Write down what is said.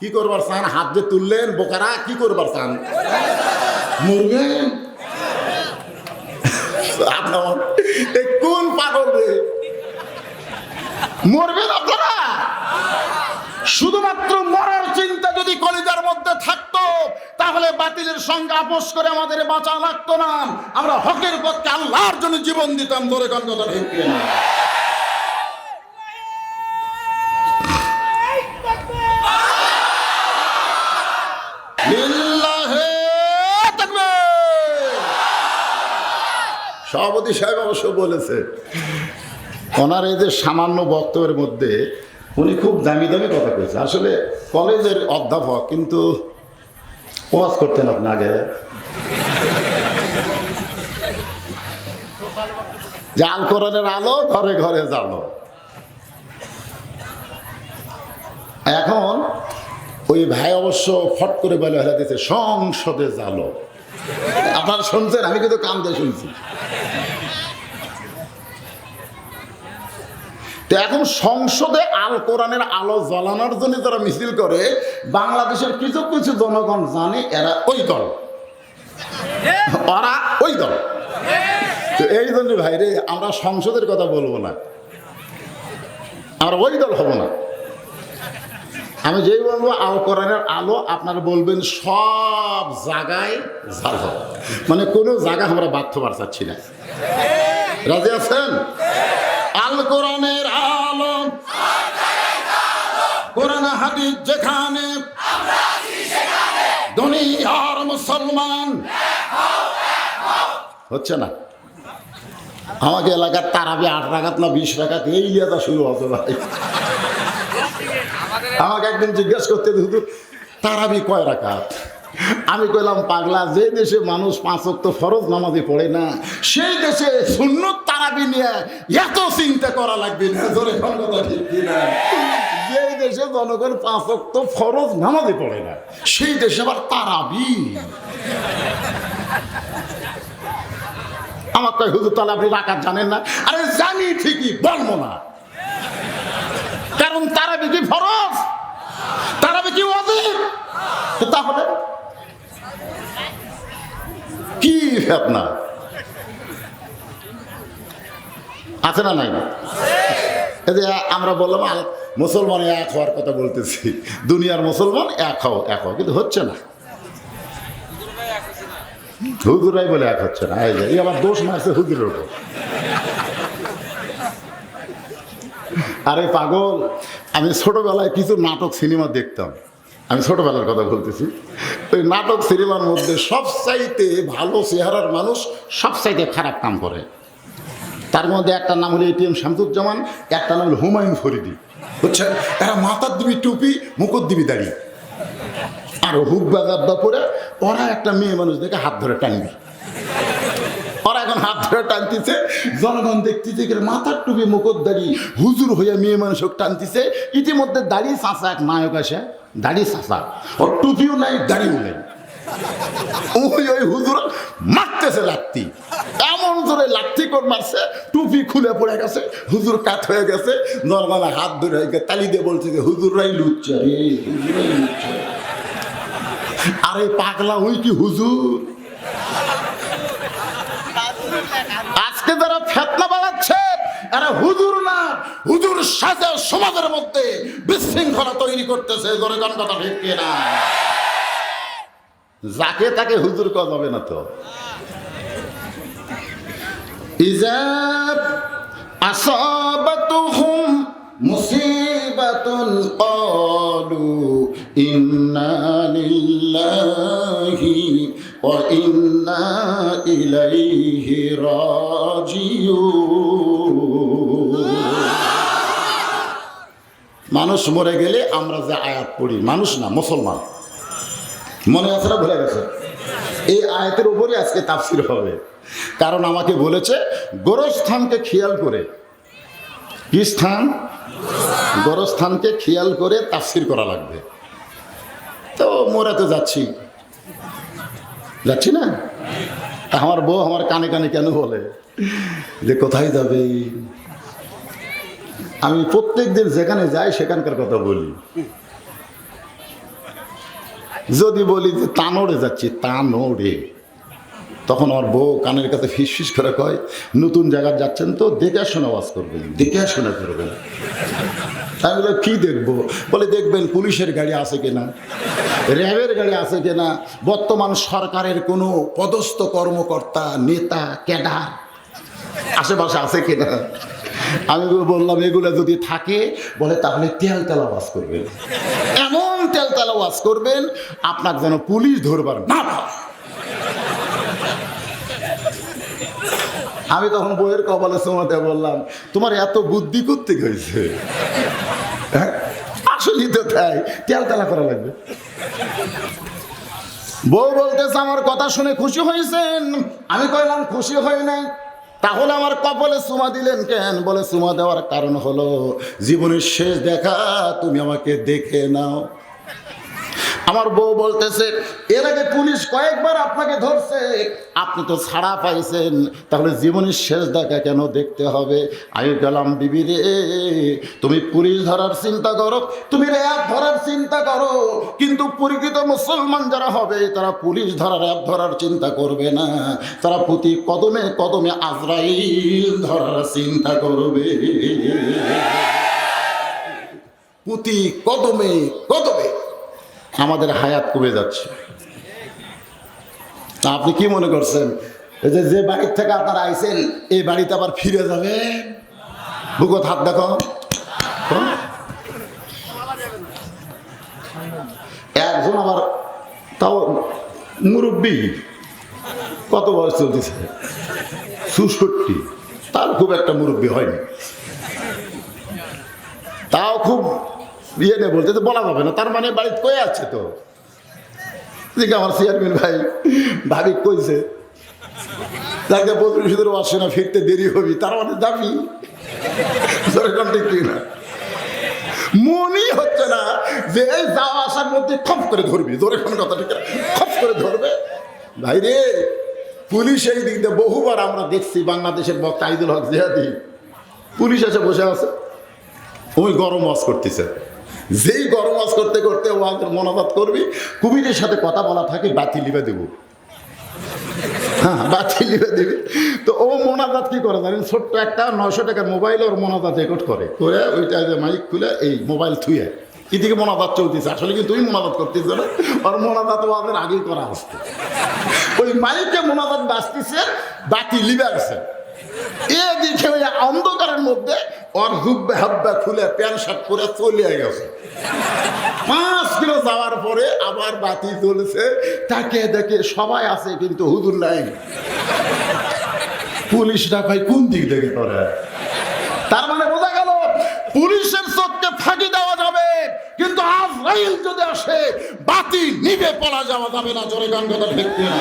কি করবার চান? হাত যে তুললেন, বোকারা, কি করবার চান? কোন পাগল রে? মরবেন আপনারা? শুধুমাত্র মরার চিন্তা যদি কলিজার মধ্যে থাকতো, তাহলে বাতিলের সঙ্গে আপোষ করে আমাদের বাঁচা লাগতো না। আমরা হকের পক্ষে আল্লাহর জন্য জীবন দিতাম, ধরে কোন কথা কিনা? লিল্লাহে তাকবীর। সভাপতি সাহেব অবশ্য বলেছে। ওনার এই যে সামান্য বক্তব্যের মধ্যে উনি খুব দামি দামি কথা কয়েছে আসলে কলেজের অধ্যাপক, কিন্তু ওয়াজ করতেন আপনি আগে। জাল কোরআনের আলো ঘরে ঘরে জালো এখন ওই ভাই অবশ্য ফট করে বলে হেলা দিতে সংসদে জালো আপনারা শুনছেন? আমি কিন্তু কান দিয়ে শুনছি। তো এখন সংসদে আল কোরআনের আলো জ্বালানোর জন্য যারা মিছিল করে, বাংলাদেশের কিছু কিছু জনগণ জানে এরা ওই দল। ওরা ওই দল। তো এই জন্য ভাইরে আমরা সংসদের কথা বলব না। আমরা ওই দল হব না। আমি যেই বলব, আল কোরআনের আলো আপনারা বলবেন সব জায়গায় জ্বালো মানে কোনো জায়গা আমরা বাধ্য পার চাচ্ছি না। রাজি আছেন? আল কোরআনের আলো হাদিস যেখানে, দুনিয়ার মুসলমান। হচ্ছে না? আমাকে এলাকার তারাবি আট রাখাত না বিশ রাখাত এই লিয়াটা শুরু হতো ভাই। আমাকে একদিন জিজ্ঞেস করতে শুধু তারাবি কয় রাখাত আমি কইলাম, পাগলা, যে দেশে মানুষ পাঁচ তো ফরজ নামাজি পড়ে না, সেই দেশে শূন্য তারাবি নিয়ে এত চিন্তা করা লাগবে না। ঠিক কি না দেশে জনগণ পাঁচ তো ফরজ নামাজে পড়ে না। সেই দেশে আবার তারাবি আমার কয় হুজুর তাহলে আপনি রাখার জানেন না? আরে জানি ঠিকই, বলব না। কারণ তারা কি ফরজ, তারা কি অজিব তাহলে কি ফেতনা? আছে না নাই? আমরা বললাম মুসলমান এক হওয়ার কথা বলতেছি। দুনিয়ার মুসলমান এক হও এক হও, কিন্তু হচ্ছে না। হুজুরাই বলে এক হচ্ছে না। এই এই আবার দোষ মারছে হুজুরের উপর। আরে পাগল, আমি ছোটবেলায় কিছু নাটক সিনেমা দেখতাম। আমি ছোটবেলার কথা বলতেছি। ওই নাটক সিনেমার মধ্যে সবচাইতে ভালো চেহারার মানুষ সবচাইতে খারাপ কাম করে। তার মধ্যে একটা নাম হলো এটিএম শামসুজ্জামান, একটা নাম হলো হুমায়ুন ফরিদি। বুঝছেন এরা মাথার দিবি টুপি মুকুট দিবি দাঁড়িয়ে আর হুক বাজার পরে ওরা একটা মেয়ে মানুষ দেখে হাত ধরে টানবি। ওরা এখন হাত ধরে টানতেছে, জনগণ দেখতেছে কি মাথার টুপি মুখত দাঁড়িয়ে হুজুর হইয়া মেয়ে মানুষ টানতেছে, ইতিমধ্যে দাঁড়িয়ে চাষা এক নায়ক আসে দাঁড়িয়ে চাষা ওর টুপিও নাই দাঁড়িয়েও নেই। ওই ওই হুজুর মারতেছে লাত্তি এমন জোরে লাত্তি করে মারছে? টুপি খুলে পড়ে গেছে হুজুর কাত হয়ে গেছে নর্মাল হাত ধরে হয়ে গেছে, তালি দিয়ে বলছে যে হুজুররাই লুচ্ছা আরে পাগলা ওই কি হুজুর? আজকে ফেতনা বাড়াচ্ছে হুজুর না হুজুর সাজে সমাজের মধ্যে বিশৃঙ্খলা তৈরি করতেছে কথা ঠিক না যাকে তাকে হুজুর করা যাবে না তো? ক্বালু ইন্না মানুষ মরে গেলে আমরা যে আয়াত পড়ি, মানুষ না, মুসলমান। মনে আছে ভুলে গেছে? এই আয়াতের উপরে আজকে তাফসির হবে। কারণ আমাকে বলেছে, গোরস্থানকে খেয়াল করে। কি স্থান? গোরস্থানকে খেয়াল করে তাফসির করা লাগবে। তো মোরা তো যাচ্ছি। যাচ্ছি না? আমার বউ আমার কানে কানে কেন বলে? যে কোথায় যাবে? আমি প্রত্যেক দিন যেখানে যাই সেখানকার কথা বলি। যদি বলি যে তানোড়ে যাচ্ছি, তানোড়ে। তখন আমার বউ কানের কাছে ফিস ফিস করে কয়, নতুন জায়গায় যাচ্ছেন তো, দেখে শোনা ওয়াজ করবেন। দেখে শোনা করবেন। আমি বললাম, কী দেখব? বলে, দেখবেন পুলিশের গাড়ি আছে কিনা, র্যাবের গাড়ি আছে কিনা, বর্তমান সরকারের কোনো পদস্থ কর্মকর্তা, নেতা, ক্যাডার আশেপাশে আছে কিনা? আমি বললাম, এগুলো যদি থাকে, বলে, তাহলে তেল তেলা ওয়াজ করবেন। এমন তেল তেলা ওয়াজ করবেন আপনার যেন পুলিশ ধরবার না। আমি তখন বইয়ের কপালে সময়তে বললাম, তোমার এত বুদ্ধি করতে হয়েছে? হ্যাঁ? আসলেই তো তাই, তেল তেলা করা লাগবে। বউ বলতেছে, আমার কথা শুনে খুশি হয়েছেন? আমি কইলাম, খুশি হই নাই। তাহলে আমার কপালে সুমা দিলেন কেন? বলে, সুমা দেওয়ার কারণ হলো, জীবনের শেষ দেখা তুমি আমাকে দেখে নাও। আমার বউ বলতেছে, এর আগে পুলিশ কয়েকবার আপনাকে ধরছে, আপনি তো ছাড়া পাইছেন। তাহলে জীবনের শেষ দেখা কেন দেখতে হবে? আমি গেলাম বিবি রে, তুমি পুলিশ ধরার চিন্তা করো, তুমি র্যাব ধরার চিন্তা করো। কিন্তু পরিচিত মুসলমান যারা হবে, তারা পুলিশ ধরার র্যাব ধরার চিন্তা করবে না। তারা প্রতি কদমে কদমে আজরাইল ধরার চিন্তা করবে। প্রতি কদমে কদমে আমাদের হায়াত কমে যাচ্ছে। আপনি কি মনে করছেন? যে যে বাড়ির থেকে আপনারা আইছেন, এই বাড়িতে আবার ফিরে যাবে? বুকত হাত দেখো। হ্যাঁ? একজন আবার তাও মুরব্বী, কত বয়স চলতেছে? চৌষট্টি তার খুব একটা মুরব্বী হয়নি। তাও খুব ইয়ে নেই বলতে, তো বলা যাবে না। তার মানে বাড়িতে কয়ে আছে তো? আমার চেয়ারম্যান ভাই, ভাবি কইছে তাকে বদরুল সুদের আসে না ফিরতে দেরি হবি, তার মানে দাবি সেরকম ঠিক না? মনই হচ্ছে না যে এই যাওয়া আসার মধ্যে খপ করে ধরবি। ধরে কোন কথা ঠিক খপ করে ধরবে। ভাই রে, পুলিশ এই দিক দিয়ে বহুবার আমরা দেখছি বাংলাদেশের বক্তা আইদুল হক জিহাদি। পুলিশ এসে বসে আছে। ওই গরম ওয়াজ করতেছে। যেই গরম ওয়াজ করতে করতে ওয়াজের মনোবাদ করবি, কুমিরের সাথে কথা বলা থাকে, বাতি লিবে দেবো। হ্যাঁ বাতি লিবে দিবি। তো ও মোনাজাত কি করে জানেন? ছোট্ট একটা নয়শো টাকার মোবাইল ওর মোনাজাত রেকর্ড করে। করে ওইটা যে মাইক খুলে এই মোবাইল থুয়ে। এদিকে মোনাজাত চলতেছে। আসলে কিন্তু তুই মোনাজাত করতেছ না। ওর মোনাজাত ওয়াজের আগেই করা আসছে ওই মাইকে মোনাজাত বাঁচতেছে বাতি লিবে আছে। এদিকে ওই অন্ধকারের মধ্যে ওর হুব্বে হাব্বা খুলে প্যান্ট শার্ট পরে চলে গেছে। পাঁচ কিলো যাওয়ার পরে আবার বাতি জ্বলছে। তাকে দেখে সবাই আছে, কিন্তু হুজুর নাই। পুলিশরা ভাই কোন দিক থেকে করে তার মানে বোঝা গেল, পুলিশের চোখকে ফাঁকি দেওয়া যাবে, কিন্তু আজরাইল যদি আসে, বাতি নিভে পড়া যাওয়া যাবে না, জোরে গান কথা ঠিক না।